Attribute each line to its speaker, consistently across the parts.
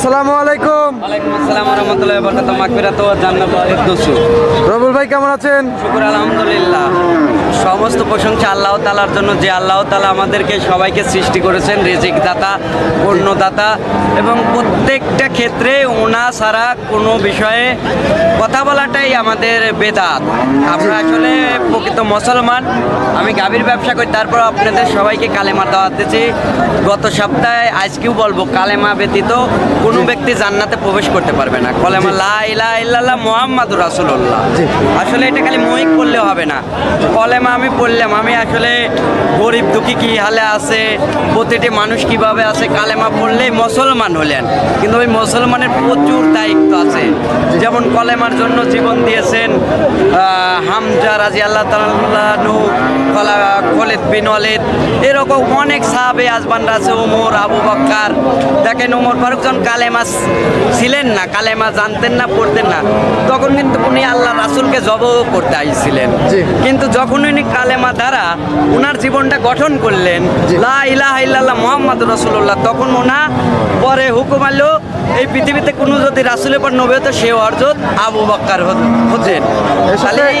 Speaker 1: আসসালামু আলাইকুম।
Speaker 2: ওয়ালাইকুম আসসালাম রহমতুল্লাহ বরকাত ওয়া জান্নাত ওয়া ইরদুসু
Speaker 1: রবুল ভাই কেমন আছেন?
Speaker 2: শুকর আলহামদুলিল্লাহ। সমস্ত প্রশংসা আল্লাহ তালার জন্য যে আল্লাহ তালা আমাদেরকে সবাইকে সৃষ্টি করেছেন রেজিক দাতা দাতা এবং প্রত্যেকটা ক্ষেত্রে ওনা ছাড়া কোনো বিষয়ে কথা বলাটাই আমাদের বেদাত। আমরা আসলে প্রকৃত মুসলমান। আমি গাভীর ব্যবসা করি তারপর আপনাদের সবাইকে কালেমার দাওয়াত দিচ্ছি গত সপ্তাহে আজকেও বলব কালেমা ব্যতীত কোনো ব্যক্তি জান্নাতে প্রবেশ করতে পারবে না। কলেমা লা ইলাহা ইল্লাল্লাহ মুহাম্মাদুর রাসূলুল্লাহ। আসলে এটা খালি মহিক পড়লে হবে না। কলেমা আমি পড়লাম আমি আসলে গরিব দুঃখী কি হালে আছে প্রতিটি মানুষ কীভাবে আছে কালেমা পড়লেই মুসলমান হলেন। কিন্তু ওই মুসলমানের প্রচুর দায়িত্ব আছে। যেমন কলেমার জন্য জীবন দিয়েছেন হামজা রাজি আল্লাহ তালু খলিদ বিন ওয়ালিদ এরকম অনেক সাহাবে আজবানরা আছে ওমর আবু বক্কার। দেখেন ওমর ফারুক যখন কালেমা ছিলেন না কালেমা জানতেন না পড়তেন না তখন কিন্তু উনি আল্লাহ রাসুলকে জব করতে আইছিলেন। কিন্তু যখন উনি কালেমা দ্বারা উনার জীবনটা গঠন করলেন। লা ইলাহা ইল্লাল্লাহ মুহাম্মদ রাসূলুল্লাহ তখন ওনা পরে হুকুম আলো এই পৃথিবীতে কোনো যদি রাসূলের পর নবী হতো সে অর্জত আবু বক্কার হতেন।
Speaker 1: সপ্তাহে
Speaker 2: এই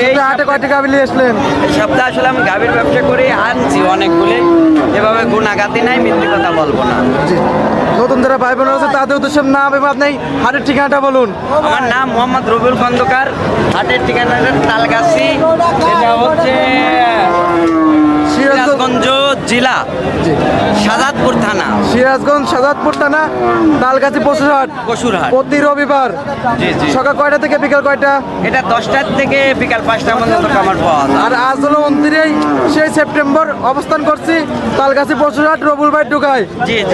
Speaker 1: এই হাটে কয়টি গাভি নিয়ে আসলেন?
Speaker 2: এই সপ্তাহে আসলে আমি গাভীর ব্যবসা করে আনছি অনেকগুলি। এভাবে গুণাগাতি নাই মিথ্যে কথা বলব না।
Speaker 1: নতুন যারা ভাই বোন আছে তাদের উদ্দেশ্যে নাম এবং আপনি হাটের ঠিকানাটা বলুন।
Speaker 2: আমার নাম মোহাম্মদ রবিউল খন্দকার। হাটের ঠিকানাটা তালগাছি। এটা হচ্ছে সিরাজগঞ্জ জেলা সাজাদপুর থানা।
Speaker 1: সিরাজগঞ্জ সাজাদপুর থানা তালগাছি পশুরহাট।
Speaker 2: কসুরহাট
Speaker 1: প্রতি রবিবার সকাল কয়টা থেকে বিকাল কয়টা?
Speaker 2: এটা দশটার থেকে বিকাল পাঁচটা পর্যন্ত আমার পথ
Speaker 1: আর আজ হলো উনত্রিশ সেই সেপ্টেম্বর অবস্থান করছি তালগাছি পশুরহাট রবুল ভাই ঢুকায়।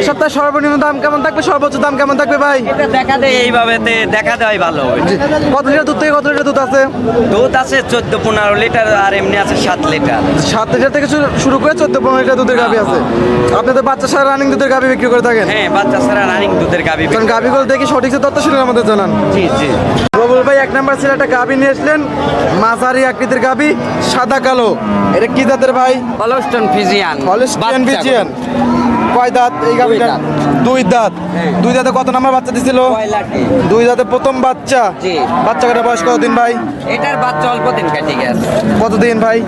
Speaker 1: সপ্তাহে সর্বনিম্ন দাম কেমন থাকবে? সর্বোচ্চ দাম কেমন থাকবে ভাই?
Speaker 2: এটা দেখা দেয় এইভাবে দেখা দেওয়াই ভালো হবে।
Speaker 1: কত লিটার দুধ থেকে কত লিটার দুধ আছে?
Speaker 2: দুধ আছে চোদ্দ পনেরো লিটার আর এমনি আছে সাত লিটার।
Speaker 1: সাত লিটার থেকে শুরু- শুরু করে চোদ্দ পনেরো লিটার দুধের গাভি আছে। আপনাদের বাচ্চা সারা রানিং দুধের গাভি বিক্রি করে থাকেন?
Speaker 2: হ্যাঁ বাচ্চা সারা রানিং দুধের গাবি
Speaker 1: কারণ গাভিগুলো দেখি সঠিক যে তথ্য শুনে আমাদের জানান।
Speaker 2: জি জি।
Speaker 1: রবুল ভাই এক নাম্বার ছিল একটা গাভি নিয়ে আসলেন মাঝারি আকৃতির গাভি সাদা কালো। এটা কি জাতের ভাই?
Speaker 2: Holstein Friesian.
Speaker 1: Holstein Friesian. কয় দাঁত এই গাভিটা। দুই দাঁত। দুই দাঁতে কত নাম্বার বাচ্চা দিছিল? দুই দাঁতে প্রথম বাচ্চা।
Speaker 2: জি।
Speaker 1: বাচ্চা কটা বয়স কতদিন ভাই?
Speaker 2: এটার বাচ্চা অল্প দিন কেটে গেছে।
Speaker 1: কতদিন ভাই?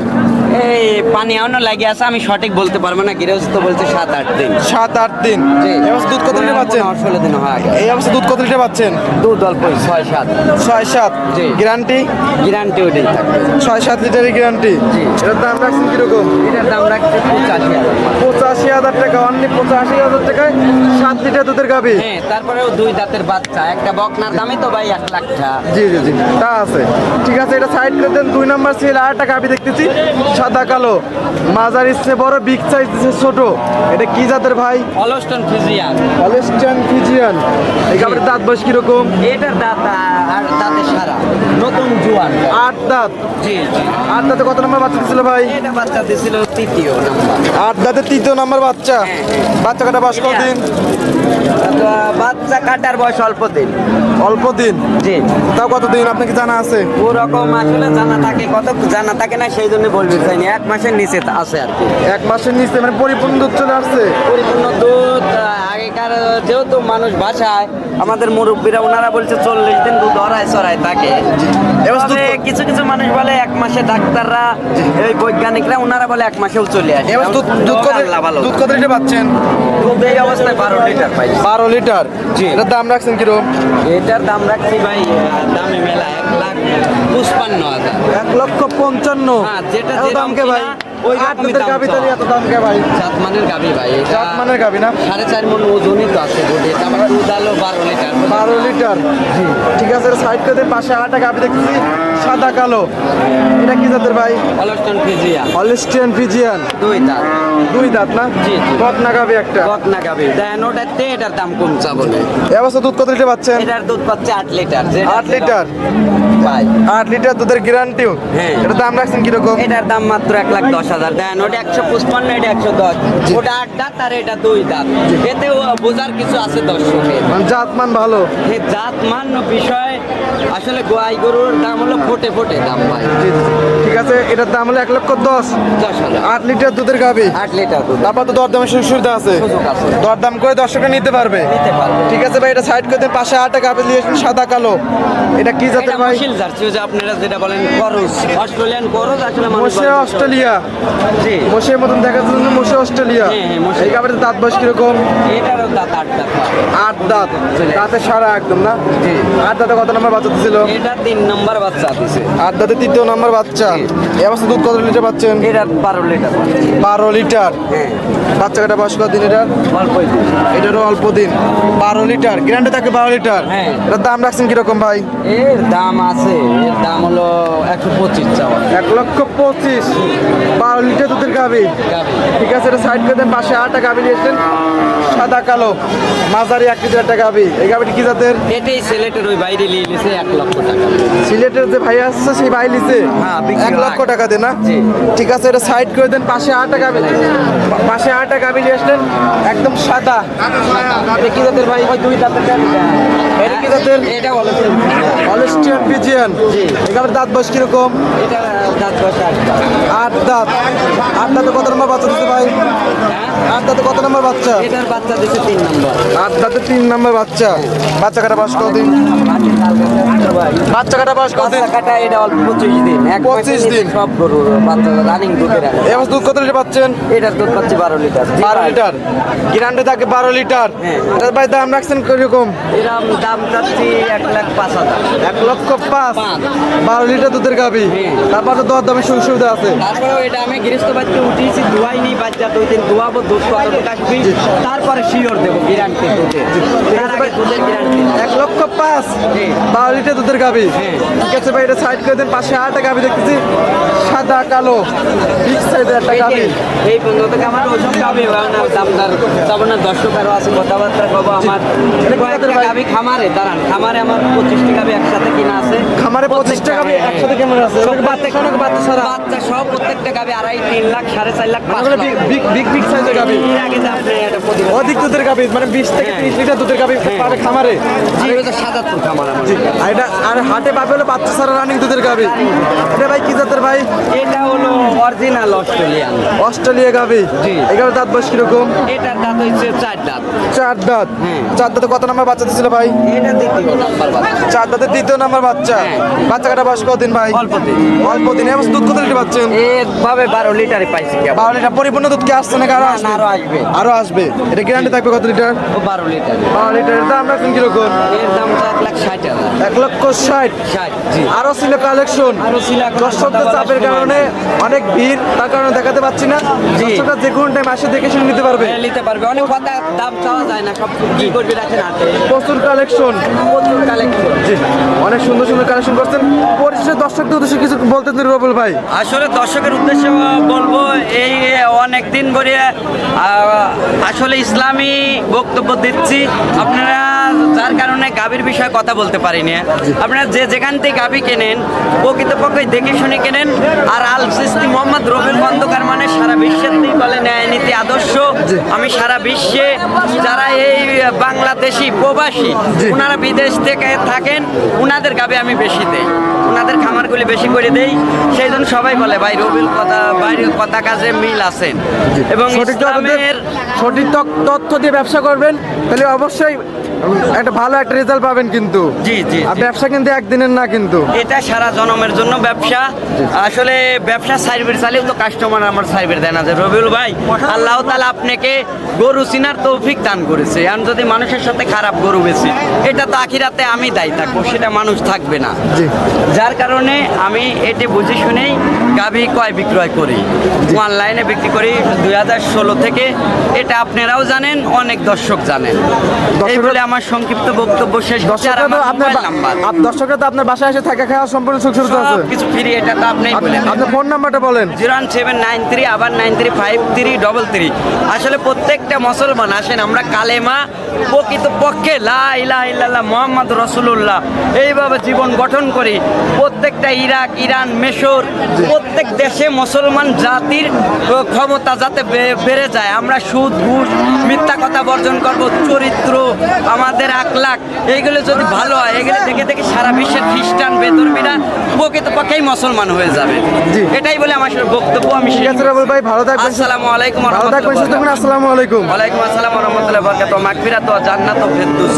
Speaker 2: এই পানি এমন লাগে আছে আমি সঠিক বলতে পারব না গৃহস্থ বলছে সাত আট দিন।
Speaker 1: সাত আট দিন।
Speaker 2: জি।
Speaker 1: এই অবস্থা দুধ কত লিটার পাচ্ছেন?
Speaker 2: ষোলো দিন হয়
Speaker 1: এই অবস্থা দুধ কত লিটার পাচ্ছেন?
Speaker 2: দুধ অল্প ছয় সাত।
Speaker 1: ছয় সাত।
Speaker 2: জি।
Speaker 1: গ্যারান্টি?
Speaker 2: গ্যারান্টি ওটাই
Speaker 1: ছয় সাত লিটারের গ্যারান্টি। এটার দাম রাখছেন কীরকম?
Speaker 2: এটার দাম রাখছে পঁচাশি হাজার।
Speaker 1: পঁচাশি হাজার টাকা অনলি পঁচাশি হাজার টাকায় সাত লিটার দুধের গাভি
Speaker 2: হ্যাঁ তারপরেও দুই দাঁতের বাচ্চা একটা বকনার দামই তো ভাই এক লাখ টাকা।
Speaker 1: জি জি জি তা আছে। ঠিক আছে এটা সাইড করে দেন দুই নাম্বার সেল আর একটা গাভি দেখতেছি সাদা কালো। মাজার ইচ্ছে বড় বিগ সাইজ দিচ্ছে ছোট। এটা কি জাতের ভাই?
Speaker 2: Holstein Friesian.
Speaker 1: Holstein Friesian. এই গাভির দাঁত বয়স কীরকম?
Speaker 2: এটার দাঁত আর দাঁতে সারা। নতুন জুয়ান।
Speaker 1: আট দাঁত
Speaker 2: জি জি।
Speaker 1: আট দাঁতে কত নাম্বার বাচ্চা দিছিল ভাই?
Speaker 2: এটা বাচ্চা দিছিল তৃতীয় নাম্বার।
Speaker 1: আট দাঁতে তৃতীয় নাম্বার বাচ্চা? বাচ্চা কাটা কতদিন?
Speaker 2: বাচ্চা কাটার বয়স অল্প দিন
Speaker 1: অল্প দিন
Speaker 2: জি।
Speaker 1: তাও কতদিন? আপনার কি জানা আছে?
Speaker 2: ওরকম আসলে জানা থাকে কত জানা থাকে না সেই জন্য বলবি চাইনি। এক মাসের নিচে আছে আর কি।
Speaker 1: এক মাসের নিচে মানে পরিপূর্ণ দুধ চলে আসছে?
Speaker 2: পরিপূর্ণ দুধ আগেকার যেহেতু মানুষ ভাষায় আমাদের মুরব্বীরা ওনারা বলছে চল্লিশ দিন দুধ অড়াই চড়াই থাকে। এভাবে
Speaker 1: দুধ-
Speaker 2: কিছু কিছু মানুষ বলে এক মাসে ডাক্তাররা এই বৈজ্ঞানিকরা ওনারা বলে এক মাসেও চলে আসে।
Speaker 1: এবার দুধ দুধ কত দুধ কত লিটার পাচ্ছেন?
Speaker 2: দুধ এই অবস্থায় বারো লিটার পাই।
Speaker 1: বারো লিটার?
Speaker 2: জি।
Speaker 1: এটার দাম রাখছেন কীরকম?
Speaker 2: এটার দাম রাখছি ভাই দামে মেলা এক লাখ হাজার।
Speaker 1: এক লক্ষ পঞ্চান্ন।
Speaker 2: হ্যাঁ, যেটা
Speaker 1: এত দাম
Speaker 2: দাম
Speaker 1: কে ভাই
Speaker 2: ওই দাম
Speaker 1: তাহলে এত দাম কে ভাই?
Speaker 2: সাত মানের গাবি ভাই এটা
Speaker 1: মানের গাভি না?
Speaker 2: সাড়ে চার মন ওজনই তো আছে এটা আমার দুধ আলো বারো লিটার।
Speaker 1: বারো লিটার? জি। ঠিক আছে সাইড করে পাশে আটা গাভি দেখতেছি সাদা কালো। এটা কি জাতের ভাই?
Speaker 2: হলস্টন ফিজিয়া
Speaker 1: হলিস্টিয়ান ফিজিয়ান
Speaker 2: দুই দাঁত।
Speaker 1: দুই দাঁত না?
Speaker 2: জি।
Speaker 1: বকনা গাভি একটা।
Speaker 2: বকনা গাবি দেন ওটাতে এটার দাম কম চা বলে
Speaker 1: এ অবস্থা দুধ কত লিটার পাচ্ছেন?
Speaker 2: এটার দুধ পাচ্ছে আট লিটার
Speaker 1: আট লিটার?
Speaker 2: পাই
Speaker 1: আট লিটার দুধের গ্যারান্টিও
Speaker 2: হ্যাঁ।
Speaker 1: এটার দাম রাখছেন কীরকম?
Speaker 2: এটার দাম মাত্র এক লাখ দশ হাজার। দেন ওটা একশো পঁচপান্ন এটা একশো দশ। ওটা আট দাঁত আর এটা দুই দাঁত। এতেও বোঝার কিছু আছে দর্শকের।
Speaker 1: মানে জাতমান ভালো।
Speaker 2: জাতমান জাত মান বিষয় আসলে গোয়াই গরুর দাম হলো ফোটে ফোটে দাম ভাই।
Speaker 1: ঠিক আছে এটার দাম হলো এক লক্ষ দশ।
Speaker 2: দশ হাজার।
Speaker 1: আট লিটার দুধের গাবি।
Speaker 2: আট লিটার দুধ।
Speaker 1: তারপর তো দরদামের সুযোগ সুবিধা আছে। দরদাম করে দর্শকরা নিতে পারবে।
Speaker 2: নিতে পারবে।
Speaker 1: ঠিক আছে ভাই এটা সাইড করে দেন পাশে আটটা গাবি নিয়ে এসেছেন সাদা কালো। এটা কি জাতের ভাই?
Speaker 2: মশিল জার্সি যে আপনারা যেটা বলেন করস অস্ট্রেলিয়ান করস আসলে মানুষ
Speaker 1: মোশে অস্ট্রেলিয়া।
Speaker 2: জি।
Speaker 1: মোশের মতন দেখার জন্য মোশে অস্ট্রেলিয়া।
Speaker 2: হ্যাঁ, হ্যাঁ,
Speaker 1: এই গাবির দাঁত বয়স কীরকম?
Speaker 2: এটারও দাঁত আট দাঁত।
Speaker 1: আট দাঁত। দাঁতে সারা একদম না?
Speaker 2: জি।
Speaker 1: আট দাঁতে কত নম্বর বাচ্চা দিছিল?
Speaker 2: এটা তিন নম্বর বাচ্চা দিছে।
Speaker 1: আট দাঁতে তৃতীয় নম্বর বাচ্চা? এই অবস্থা দুধ কত লিটার পাচ্ছেন?
Speaker 2: এটা বারো লিটার
Speaker 1: বারো লিটার?
Speaker 2: হ্যাঁ।
Speaker 1: বাচ্চা কাটা বয়স কত দিন এটার?
Speaker 2: অল্পই দিন।
Speaker 1: এটারও অল্প দিন। বারো লিটার। গ্যারান্টি থাকে বারো লিটার?
Speaker 2: হ্যাঁ।
Speaker 1: এটার দাম রাখছেন কীরকম ভাই?
Speaker 2: এর দাম আছে। এর দাম হলো একশো পঁচিশ চাওয়া।
Speaker 1: এক লক্ষ পঁচিশ বারো লিটার দুধের গাবি
Speaker 2: গাভী।
Speaker 1: ঠিক আছে এটা সাইড করে দেন পাশে আটটা গাবি নিয়েছেন সাদা কালো মাঝারি এক কেজি একটা গাবি। এই গাবিটি কি জাতের?
Speaker 2: এটাই সিলেটের ওই বাইরে নিয়ে নিছে এক লক্ষ টাকা।
Speaker 1: সিলেটের যে ভাই আসছে সেই ভাই লিছে
Speaker 2: হ্যাঁ,
Speaker 1: এক লক্ষ টাকা দেন না? ঠিক আছে এটা সাইড করে দেন পাশে আটটা পা- পাশে আটটা গাবি নিয়ে আসলেন একদম সাদা। এটা কি জাতের ভাই?
Speaker 2: ওই দুই দাঁতের
Speaker 1: এটা কি জাতের?
Speaker 2: এটা বলে
Speaker 1: অলিস্টিয়ান পিজিয়ান।
Speaker 2: জি।
Speaker 1: এই দাঁত বয়স কীরকম?
Speaker 2: এটা দাঁত
Speaker 1: আট দাঁত। আট দাঁতে কত নম্বর বাচ্চা দিতে ভাই? আট দাঁতে কত নম্বর বাচ্চা?
Speaker 2: এটার বাচ্চা দিছে তিন নম্বর।
Speaker 1: আট দাঁতে তিন নম্বর বাচ্চা। বাচ্চা কাটা বয়স কতদিন? বাচ্চা কাটা বয়স কতদিন?
Speaker 2: কাটা এটা অল্প পঁচিশ দিন। এক পঁচিশ
Speaker 1: দিন।
Speaker 2: সব গরুর বাচ্চা রানিং দুধের
Speaker 1: অবস্থা দুধ কত লিটার পাচ্ছেন?
Speaker 2: এটার দুধ পাচ্ছি বারো লিটার।
Speaker 1: বারো লিটার। গ্যারান্টি থাকে বারো লিটার।
Speaker 2: হ্যাঁ।
Speaker 1: এটার ভাই দাম রাখছেন কীরকম?
Speaker 2: এরম দাম চাচ্ছি এক লাখ পাঁচ হাজার।
Speaker 1: এক লক্ষ পাঁচ। বারো লিটার দুধের গাবি
Speaker 2: হ্যাঁ।
Speaker 1: তারপর তো দর দামের সুযোগ সুবিধা আছে।
Speaker 2: তারপরে এটা আমি গৃহস্থ বাচ্চা উঠিয়েছি ধোয়াই নি বাচ্চা দুই দিন ধোয়াবো দুধ আসবি। তারপরে শিওর দেবো গ্যারান্টি দুধে। তার আগে দুধের গ্যারান্টি
Speaker 1: এক লক্ষ পাঁচ। বারো লিটার দুধের গাবি।
Speaker 2: হ্যাঁ।
Speaker 1: ঠিক আছে ভাই এটা সাইড করে দেন পাশে আটটা গাবি দেখতেছি। সাদা কালো বিগ সাইজের একটা গাবি।
Speaker 2: এই পর্যন্ত থেকে আমার দামদার তারপর না দর্শক আছে কথাবার্তা কবো আমার? গাভি খামারে দাঁড়ান খামারে আমার পঁচিশটি গাভি একসাথে কিনা আছে।
Speaker 1: খামারে পঁচিশ টাকা গাবি একসাথে কেমন আছে? বাচ্চা
Speaker 2: সব প্রত্যেকটা গাভি আড়াই তিন লাখ সাড়ে চার লাখ
Speaker 1: বিগ বিগ বিগ সাইজের গাবি
Speaker 2: আগে আপনি
Speaker 1: অধিক দুধের গাবি মানে বিশ থেকে
Speaker 2: হ্যাঁ।
Speaker 1: তিরিশ লিটার দুধের গাবি পাবে খামারে। আর এটা আর হাটে পাবে হলো বাচ্চা ছাড়া রানিং দুধের গাবি এটা ভাই কি জাতের ভাই?
Speaker 2: এটা হলো অরিজিনাল অস্ট্রেলিয়ান।
Speaker 1: অস্ট্রেলিয়া গাবি
Speaker 2: জি।
Speaker 1: এগারো দাঁত বয়স কীরকম?
Speaker 2: এটার দাঁত হচ্ছে চার দাঁত।
Speaker 1: চার দাঁত?
Speaker 2: হ্যাঁ।
Speaker 1: চার দাঁতে কত নাম্বার বাচ্চা দিছিল ভাই?
Speaker 2: এটা দ্বিতীয় নাম্বার
Speaker 1: চার দাঁতে দ্বিতীয় নাম্বার বাচ্চা।
Speaker 2: হ্যাঁ।
Speaker 1: বাচ্চা কাটা বয়স কতদিন ভাই?
Speaker 2: অল্প দিন।
Speaker 1: অল্প দিন। এবার দুধ কত লিটার পাচ্ছেন?
Speaker 2: এভাবে বারো লিটারে পাইছি।
Speaker 1: বারো লিটার পরিপূর্ণ দুধ কি আসছে
Speaker 2: না, না, আরও আসবে।
Speaker 1: আরও আসবে। এটা গ্যারান্টি থাকবে কত লিটার?
Speaker 2: বারো লিটার।
Speaker 1: বারো লিটারের দাম রাখুন কীরকম?
Speaker 2: এর দাম তো এক লাখ ষাট হাজার।
Speaker 1: এক লক্ষ ষাট?
Speaker 2: ষাট জি।
Speaker 1: আরও ছিল কালেকশন দর্শকদের চাপের কারণে অনেক ভিড় তার কারণে দেখাতে পাচ্ছি না। দর্শকরা যে কোনো টাইম আসে দেখে শুনে নিতে পারবে।
Speaker 2: হ্যাঁ, নিতে পারবে। অনেক কথা দাম চাওয়া যায় না সব কি করবে রাখেন হাতে
Speaker 1: প্রচুর কালেকশন
Speaker 2: প্রচুর কালেকশন
Speaker 1: জি অনেক সুন্দর সুন্দর কালেকশন করছেন। পরিশেষে দর্শকদের উদ্দেশ্যে কিছু বলতে দিন রবুল ভাই?
Speaker 2: আসলে দর্শকের উদ্দেশ্যে বলব অনেক দিন ধরে আসলে ইসলামী বক্তব্য দিচ্ছি। আপনারা যার কারণে গাভীর বিষয়ে কথা বলতে পারিনি। আপনারা যে যেখান থেকে গাভী কেনেন প্রকৃতপক্ষে দেখে শুনে কেনেন। আর আল সিস্তি মোহাম্মদ রবির খন্দকার মানে সারা বিশ্বের বলে ন্যায় নীতি আদর্শ। আমি সারা বিশ্বে যারা এই বাংলাদেশি প্রবাসী ওনারা বিদেশ থেকে থাকেন ওনাদের গাবে আমি বেশি দেই। ওনাদের খামারগুলি বেশি করে দেই সেই জন্য সবাই বলে ভাই রবিল কথা বাইরের কথা কাজে মিল আছেন এবং ইসলামের
Speaker 1: সঠিক তথ্য দিয়ে ব্যবসা করবেন তাহলে অবশ্যই একটা ভালো একটা রেজাল্ট পাবেন কিন্তু।
Speaker 2: জি জি
Speaker 1: আর ব্যবসা কিন্তু একদিনের না কিন্তু।
Speaker 2: এটা সারা জনমের জন্য ব্যবসা। আসলে ব্যবসা সার্ভিস চালিয়েও তো কাস্টমার আমার সার্ভিস দেয় না যে রবিউল ভাই আল্লাহ তালা আপনাকে গরু চিনার তৌফিক দান করেছে। আর যদি মানুষের সাথে খারাপ গরু বেশি এটা তো আখিরাতে আমি দায়ী থাকব সেটা মানুষ থাকবে না।
Speaker 1: জি।
Speaker 2: যার কারণে আমি এটি বুঝে শুনেই গাভী ক্রয় বিক্রয় করি? অনলাইনে বিক্রি করি দুই হাজার ষোলো থেকে। এটা আপনারাও জানেন অনেক দর্শক জানেন। এই বলে আমার সংক্ষিপ্ত বক্তব্য শেষ
Speaker 1: আপনার
Speaker 2: নাম্বার।
Speaker 1: দর্শকরা তো আপনার বাসায় এসে থাকা খাওয়া সম্পূর্ণ সুখ সুবিধা আছে।
Speaker 2: কিছু ফ্রি এটা তো আপনি
Speaker 1: আপনি আপনার ফোন নাম্বারটা বলেন।
Speaker 2: Zero one seven nine three আবার nine three five three double three আসলে প্রত্যেকটা মুসলমান আসেন আমরা কালেমা প্রকৃত পক্ষে লা ইলাহা ইল্লাল্লাহ মোহাম্মদ রসুল্লাহ এইভাবে জীবন গঠন করি। প্রত্যেকটা ইরাক ইরান মেশর প্রত্যেক দেশে মুসলমান জাতির ক্ষমতা যাতে বেড়ে যায়। আমরা সুদ ঘুষ মিথ্যা কথা বর্জন করব চরিত্র আমাদের আখলাখ এইগুলো যদি ভালো হয় এগুলো দেখে দেখে সারা বিশ্বের খ্রিস্টান বেতর্মীরা প্রকৃতপক্ষেই মুসলমান হয়ে যাবে। এটাই বলে আমার বক্তব্য আমি
Speaker 1: ভাই ভালো থাকবেন।
Speaker 2: আসসালামু আলাইকুম
Speaker 1: ভালো থাকবেন সুস্থ থাকবেন। আসসালামু আলাইকুম।
Speaker 2: ওয়ালাইকুম আসসালাম রহমতুল্লাহ বরকাত মাগফিরাত ও জান্নাত ফেরদৌস।